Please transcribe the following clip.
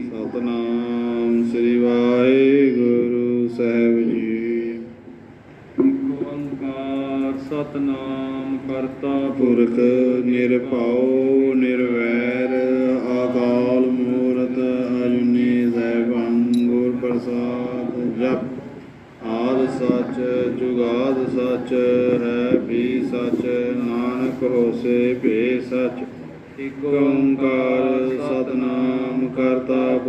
ਸਤਨਾਮ ਸ੍ਰੀ ਵਾਹਿਗੁਰੂ ਸਾਹਿਬ ਜੀ। ਇਕ ਓੰਕਾਰ ਸਤਨਾਮ ਕਰਤਾ ਪੁਰਖ, ਨਿਰਭਉ, ਨਿਰਵੈਰ ਆਕਾਲ ਮੂਰਤ, ਅਜੂਨੀ ਸੈਭੰ ਗੁਰ ਪ੍ਰਸਾਦ, ਜਪ। ਆਦ ਸਚ, ਜੁਗਾਦ ਸਚ, ਹੈ ਵੀ ਸਚ। ਨਾਨਕ ਹੋਸੇ ਭੇ ਸੱਚ। ਇਕ ਓੰਕਾਰ